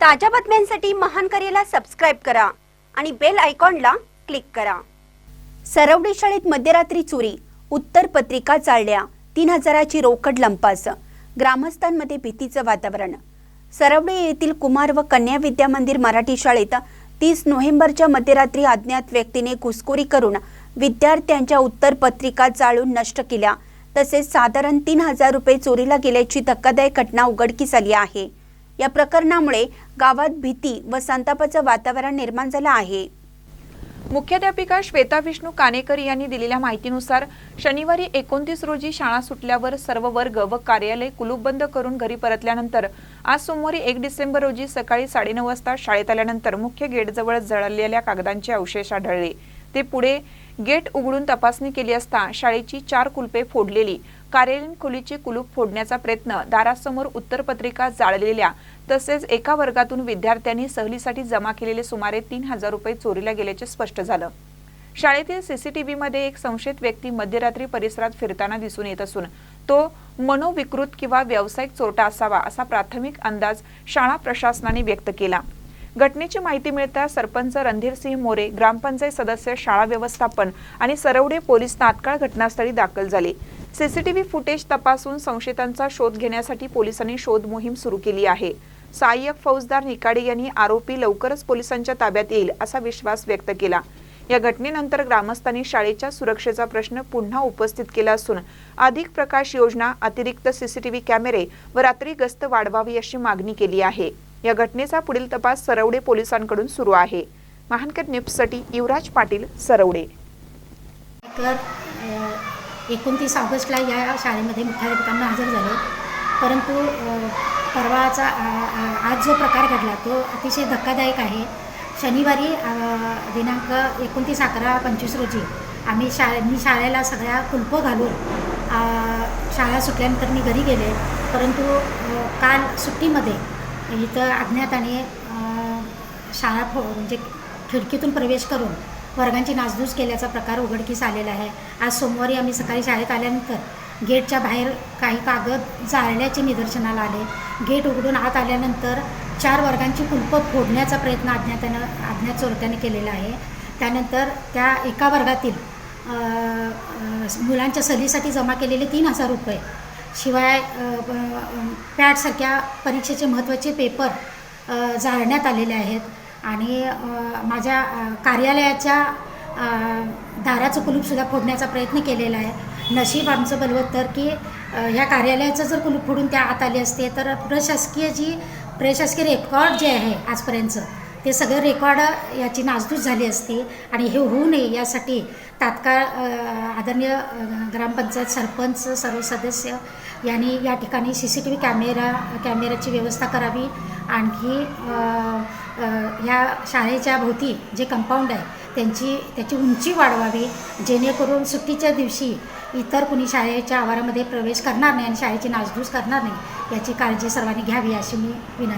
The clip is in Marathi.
ताज्या बातम्यांसाठी महान करेला सबस्क्राईब करा आणि बेल आयकॉनला क्लिक करा. सरवडी शाळेत मध्यरात्री चोरी उत्तर पत्रिका चालल्या तीन हजाराची रोकड लंपास ग्रामस्थांमध्ये भीतीचं वातावरण. सरवडे येथील कुमार व कन्या विद्या मंदिर मराठी शाळेत तीस नोव्हेंबरच्या मध्यरात्री अज्ञात व्यक्तीने घुसखोरी करून विद्यार्थ्यांच्या उत्तर पत्रिका चाळून नष्ट केल्या. तसेच साधारण तीन हजार रुपये चोरीला गेल्याची धक्कादायक घटना उघडकीस आली आहे. या प्रकरणामुळे गावात भीती व संतापाचं वातावरण निर्माण झालं आहे. मुख्याध्यापिका श्वेता विष्णू कानेकर यांनी दिलेल्या माहितीनुसार शनिवारी एकोणतीस रोजी शाळा सुटल्यावर सर्व वर्ग व कार्यालय कुलूपबंद करून घरी परतल्यानंतर आज सोमवारी एक डिसेंबर रोजी सकाळी साडेनऊ वाजता शाळेत आल्यानंतर मुख्य गेटजवळ जळलेल्या कागदांचे अवशेष आढळले. ते पुढे गेट उघडून तपासणी केली असता शाळेची चार कुलपे फोडलेली. कार्यालयीन खोलीची कुलूप फोडण्याचा प्रयत्न दारासमोर उत्तरपत्रिका जाळलेल्या तसेच एका वर्गातून विद्यार्थ्यांनी सहलीसाठी जमा केलेले सुमारे तीन हजार रुपये चोरीला गेल्याचे स्पष्ट झालं. शाळेतील सीसीटीव्हीमध्ये एक संशयित व्यक्ती मध्यरात्री परिसरात फिरताना दिसून येत असून तो मनोविकृत किंवा व्यावसायिक चोरटा असावा असा प्राथमिक अंदाज शाळा प्रशासनाने व्यक्त केला. घटनेची माहिती मिळता सरपंच रणधीरसिंह मोरे ग्रामपंचायत सदस्य शाळा व्यवस्थापन आणि सरवडे पोलीस तात्काळ घटनास्थळी दाखल झाले. सीसीटीव्ही फुटेज तपासून संशयितांचा शोध घेण्यासाठी पोलिसांनी शोध मोहीम सुरू केली आहे. सहाय्यक फौजदार निकाडे यांनी आरोपी लवकरच पोलिसांच्या ताब्यात येईल असा विश्वास व्यक्त केला. या घटनेनंतर ग्रामस्थांनी शाळेच्या सुरक्षेचा प्रश्न पुन्हा उपस्थित केला असून अधिक प्रकाश योजना अतिरिक्त सीसीटीव्ही कॅमेरे व रात्री गस्त वाढवावी अशी मागणी केली आहे. या घटनेचा पुढील तपास सरवडे पोलिसांकडून सुरू आहे. महानकर न्यूजसाठी युवराज पाटील सरवडे. एकोणतीस ऑगस्टला या शाळेमध्ये मुख्याध्यापकांना हजर झाले. परंतु परवाचा आज जो प्रकार घडला तो अतिशय धक्कादायक आहे. शनिवारी दिनांक एकोणतीस अकरा पंचवीस रोजी आम्ही शाळे मी शाळेला सगळ्या कुलपं घालून शाळा सुटल्यानंतर मी घरी गेले. परंतु काल सुट्टीमध्ये इथं अज्ञाताने आणि शाळा फो म्हणजे खिडकीतून प्रवेश करून वर्गांची नासधूस केल्याचा प्रकार उघडकीस आलेला आहे. आज सोमवारी आम्ही सकाळी शाळेत आल्यानंतर गेटच्या बाहेर काही कागद जाळल्याचे निदर्शनाला आले. गेट उघडून आत आल्यानंतर चार वर्गांची कुलपं फोडण्याचा प्रयत्न अज्ञातानं अज्ञात चोरट्याने केलेला आहे. त्यानंतर त्या एका वर्गातील मुलांच्या सहलीसाठी जमा केलेले तीन हजार रुपये. शिवाय पॅटसारख्या परीक्षेचे महत्त्वाचे पेपर जाळण्यात आलेले आहेत. आणि माझ्या कार्यालयाच्या दाराचं कुलूपसुद्धा फोडण्याचा प्रयत्न केलेला आहे. नशीब आमचं बलवत्तर की ह्या कार्यालयाचं जर कुलूप फोडून त्या आत आले असते तर प्रशासकीय जी प्रशासकीय रेकॉर्ड जे आहे आजपर्यंतचं ते सगळं रेकॉर्ड याची नासधूस झाली असती आणि हे होऊ नये यासाठी तात्काळ आदरणीय ग्रामपंचायत सरपंच सर्व सदस्य यांनी या ठिकाणी C C T V camera कॅमेऱ्याची व्यवस्था करावी. आणखी ह्या शाळेच्या भोवती जे कंपाऊंड आहे त्यांची त्याची उंची वाढवावी जेणेकरून सुट्टीच्या दिवशी इतर कुणी शाळेच्या आवारामध्ये प्रवेश करणार नाही आणि शाळेची नासधूस करणार नाही याची काळजी सर्वांनी घ्यावी अशी मी विनंती